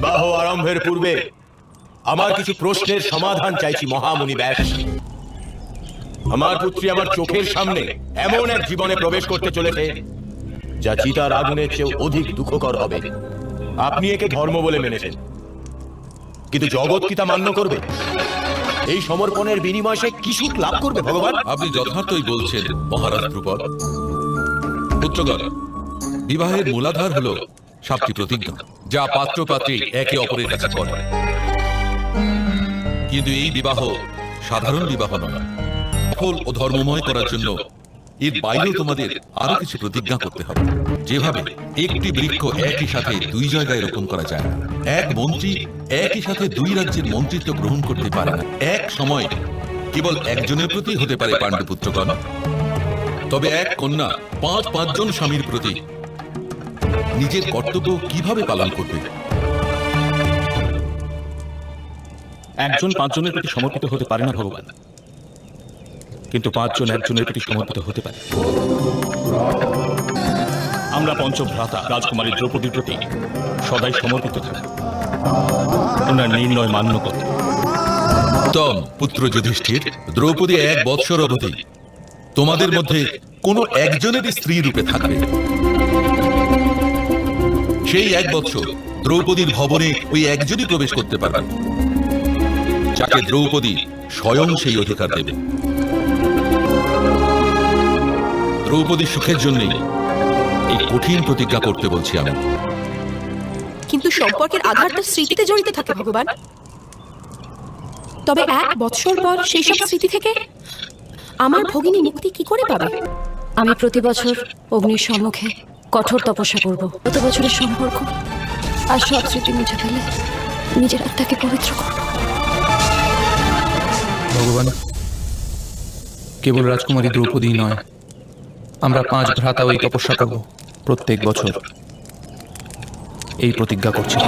বিবাহ আরম্ভের পূর্বে আমার কিছু প্রশ্নের সমাধান চাইছি, মহামুনি ব্যাস। আমার পুত্রী আমার চোখের সামনে এমন এক জীবনে প্রবেশ করতে চলেছে, যা চিতার আগুনের চেয়ে অধিক দুঃখকর হবে। আপনি একে ধর্ম বলে মেনেছেন। কিন্তু জগৎ কি তা মান্য করবে? এই সমর্পণের বিনিময়ে সে কি সুখ লাভ করবে, ভগবান? আপনি যথার্থই বলছেন, মহারাজ ধ্রুপদ। পুত্রগণ, বিবাহের মূলাধার হল সাতটি প্রতিজ্ঞা। যা পাত্র পাত্রী একে অপরের কাছে করে কিন্তু এই বিবাহ সাধারণ বিবাহ নয়। সফল ও ধর্মময় করার জন্য এর বাইরেও তোমাদের আরও কিছু প্রতিজ্ঞা করতে হবে। যেভাবে একটি বৃক্ষ একই সাথে দুই জায়গায় রোপণ করা যায় না। এক মন্ত্রী একই সাথে দুই রাজ্যের মন্ত্রিত্ব গ্রহণ করতে পারে না। এক সময় কেবল একজনের প্রতি হতে পারে পাণ্ডুপুত্রগণ। তবে এক কন্যা পাঁচ পাঁচজন স্বামীর প্রতি নিজের কর্তব্য কীভাবে পালন করবে? একজন পাঁচজনের প্রতি সমর্পিত হতে পারে না ভগবান। কিন্তু পাঁচজন একজনের প্রতি সমর্পিত হতে পারে। আমরা পঞ্চভ্রাতা রাজকুমারী দ্রৌপদীর প্রতি সদাই সমর্পিত থাকি। ওনার নির্ণয় মান্য করতে উত্তম পুত্র যুধিষ্ঠির দ্রৌপদী এক বৎসর অবধি তোমাদের মধ্যে কোনো একজনেরই স্ত্রী রূপে থাকবে। সেই এক বৎসর দ্রৌপদীর ভবনে ওই একজনই প্রবেশ করতে পারবে যাকে দ্রৌপদী স্বয়ং সেই অধিকার দেবে। দ্রৌপদীর সুখের জন্যই এই কঠিন প্রতিজ্ঞা করতে বলছি আমি। কিন্তু সম্পর্কের আধারটা স্মৃতিতে জড়িত থাকে ভগবান। তবে এক বৎসর পর সেই সব স্মৃতি থেকে আমার ভগিনী মুক্তি কি করে পাবে? আমি প্রতি বছর অগ্নির সম্মুখে কঠোর তপস্যা করব। গত বছরের সম্পর্ক আর সব স্মৃতি মুছে ফেলে নিজের আত্মাকে পবিত্র করব। ভগবান, কেবল রাজকুমারী দ্রৌপদী নয়, আমরা পাঁচ ভ্রাতা ওই তপস্যা করব প্রত্যেক বছর। এই প্রতিজ্ঞা করছি।